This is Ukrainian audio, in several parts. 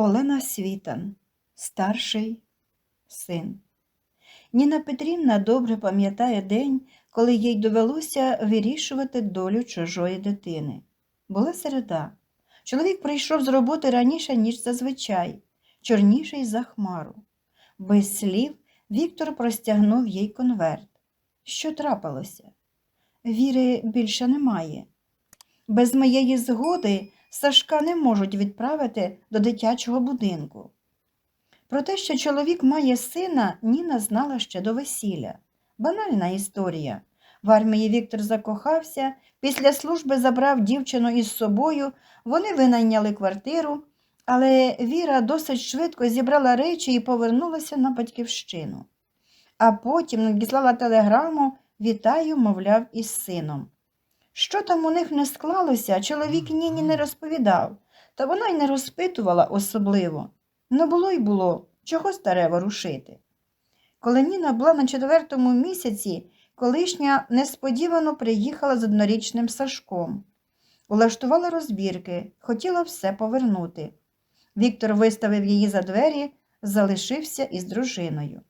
Олена Світан, старший син. Ніна Петрівна добре пам'ятає день, коли їй довелося вирішувати долю чужої дитини. Була середа. Чоловік прийшов з роботи раніше, ніж зазвичай, чорніший за хмару. Без слів Віктор простягнув їй конверт. Що трапилося? Віри більше немає. Без моєї згоди Сашка не можуть відправити до дитячого будинку. Про те, що чоловік має сина, Ніна знала ще до весілля. Банальна історія. В армії Віктор закохався, після служби забрав дівчину із собою, вони винайняли квартиру, але Віра досить швидко зібрала речі і повернулася на батьківщину. А потім надіслала телеграму Вітаю, мовляв, із сином. Що там у них не склалося, чоловік Ніні не розповідав, та вона й не розпитувала особливо. Не було й було, чого старе ворушити. Коли Ніна була на четвертому місяці, колишня несподівано приїхала з однорічним Сашком. Улаштувала розбірки, хотіла все повернути. Віктор виставив її за двері, залишився із дружиною.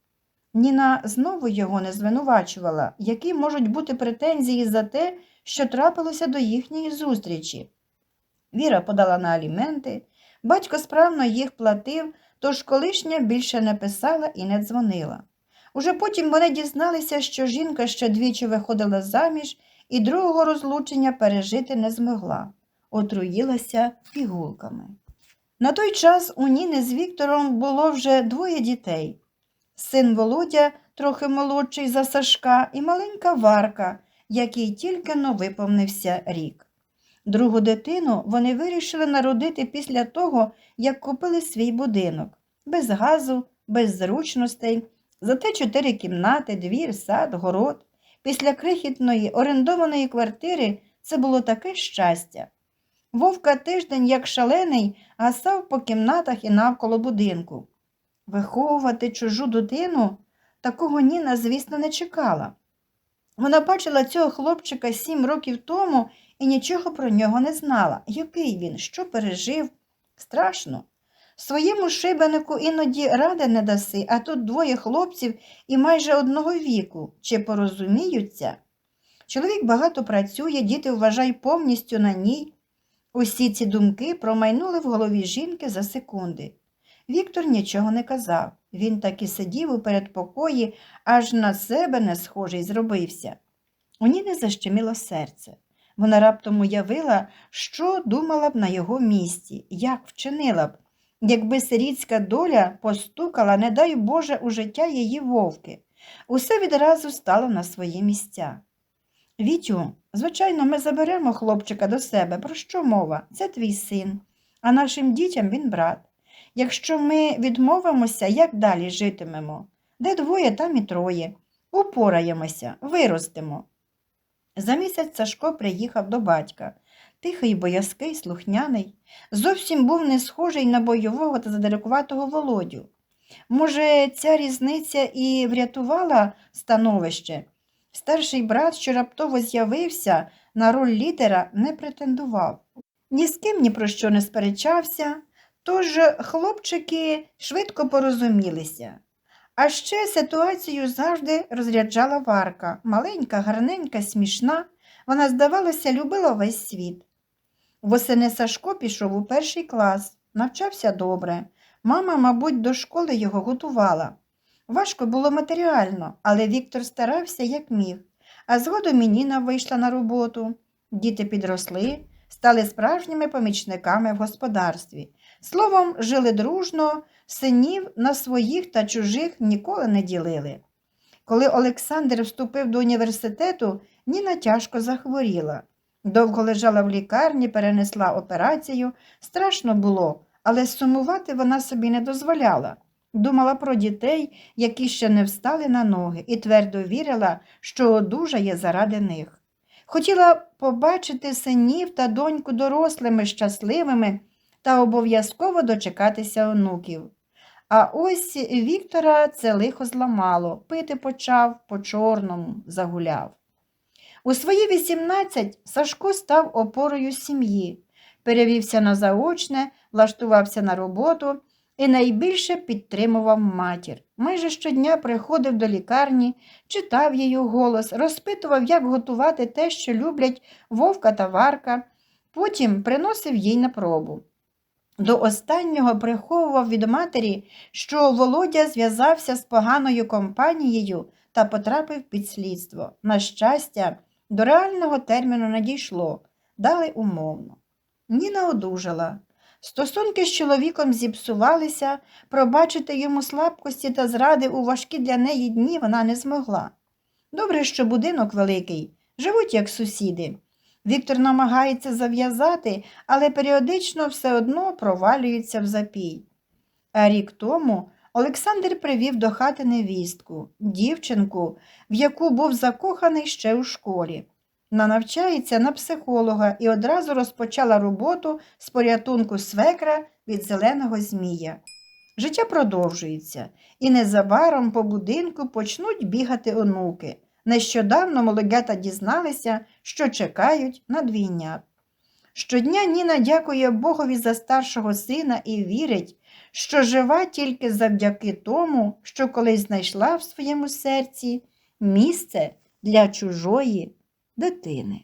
Ніна знову його не звинувачувала, які можуть бути претензії за те, що трапилося до їхньої зустрічі. Віра подала на аліменти, батько справно їх платив, тож колишня більше не писала і не дзвонила. Уже потім вони дізналися, що жінка ще двічі виходила заміж і другого розлучення пережити не змогла, отруїлася пігулками. На той час у Ніни з Віктором було вже двоє дітей. Син Володя, трохи молодший за Сашка, і маленька Варка, який тільки но виповнився рік. Другу дитину вони вирішили народити після того, як купили свій будинок, без газу, без зручностей, зате чотири кімнати, двір, сад, город. Після крихітної орендованої квартири це було таке щастя. Вовка тиждень, як шалений, гасав по кімнатах і навколо будинку. Виховувати чужу дитину такого Ніна, звісно, не чекала. Вона бачила цього хлопчика сім років тому і нічого про нього не знала. Який він, що пережив? Страшно. Своєму шибенику іноді ради не даси, а тут двоє хлопців і майже одного віку. Чи порозуміються? Чоловік багато працює, діти вважай повністю на ній. Усі ці думки промайнули в голові жінки за секунди. Віктор нічого не казав. Він так і сидів у передпокої, аж на себе не схожий зробився. У Ніни защеміло серце. Вона раптом уявила, що думала б на його місці, як вчинила б, якби сирітська доля постукала, не дай Боже, у життя її вовки. Усе відразу стало на свої місця. Вітю, звичайно, ми заберемо хлопчика до себе. Про що мова? Це твій син, а нашим дітям він брат. Якщо ми відмовимося, як далі житимемо? Де двоє, там і троє. Упораємося, виростемо. За місяць Сашко приїхав до батька. Тихий, боязкий, слухняний. Зовсім був не схожий на бойового та задирикуватого володю. Може, ця різниця і врятувала становище? Старший брат, що раптово з'явився, на роль лідера не претендував. Ні з ким ні про що не сперечався, тож хлопчики швидко порозумілися. А ще ситуацію завжди розряджала Варка, маленька, гарненька, смішна. Вона, здавалося, любила весь світ. Восени Сашко пішов у перший клас, навчався добре. Мама, мабуть, до школи його готувала. Важко було матеріально, але Віктор старався, як міг. А згодом і Ніна вийшла на роботу. Діти підросли, стали справжніми помічниками в господарстві. Словом, жили дружно, синів на своїх та чужих ніколи не ділили. Коли Олександр вступив до університету, Ніна тяжко захворіла. Довго лежала в лікарні, перенесла операцію. Страшно було, але сумувати вона собі не дозволяла. Думала про дітей, які ще не встали на ноги, і твердо вірила, що одужає заради них. Хотіла побачити синів та доньку дорослими, щасливими та обов'язково дочекатися онуків. А ось Віктора це лихо зламало, пити почав по чорному, загуляв. У свої 18 Сашко став опорою сім'ї, перевівся на заочне, влаштувався на роботу і найбільше підтримував матір. Майже щодня приходив до лікарні, читав її голос, розпитував, як готувати те, що люблять вовка та варка, потім приносив їй на пробу. До останнього приховував від матері, що Володя зв'язався з поганою компанією та потрапив під слідство. На щастя, до реального терміну не дійшло, дали умовно. Ніна одужала. Стосунки з чоловіком зіпсувалися, пробачити йому слабкості та зради у важкі для неї дні вона не змогла. Добре, що будинок великий, живуть як сусіди. Віктор намагається зав'язати, але періодично все одно провалюється в запій. А рік тому Олександр привів до хати невістку, дівчинку, в яку був закоханий ще у школі. Вона навчається на психолога і одразу розпочала роботу з порятунку свекра від зеленого змія. Життя продовжується, і незабаром по будинку почнуть бігати онуки. Нещодавно молодята дізналися, що чекають на двійнят. Щодня Ніна дякує Богові за старшого сина і вірить, що жива тільки завдяки тому, що колись знайшла в своєму серці місце для чужої дитини.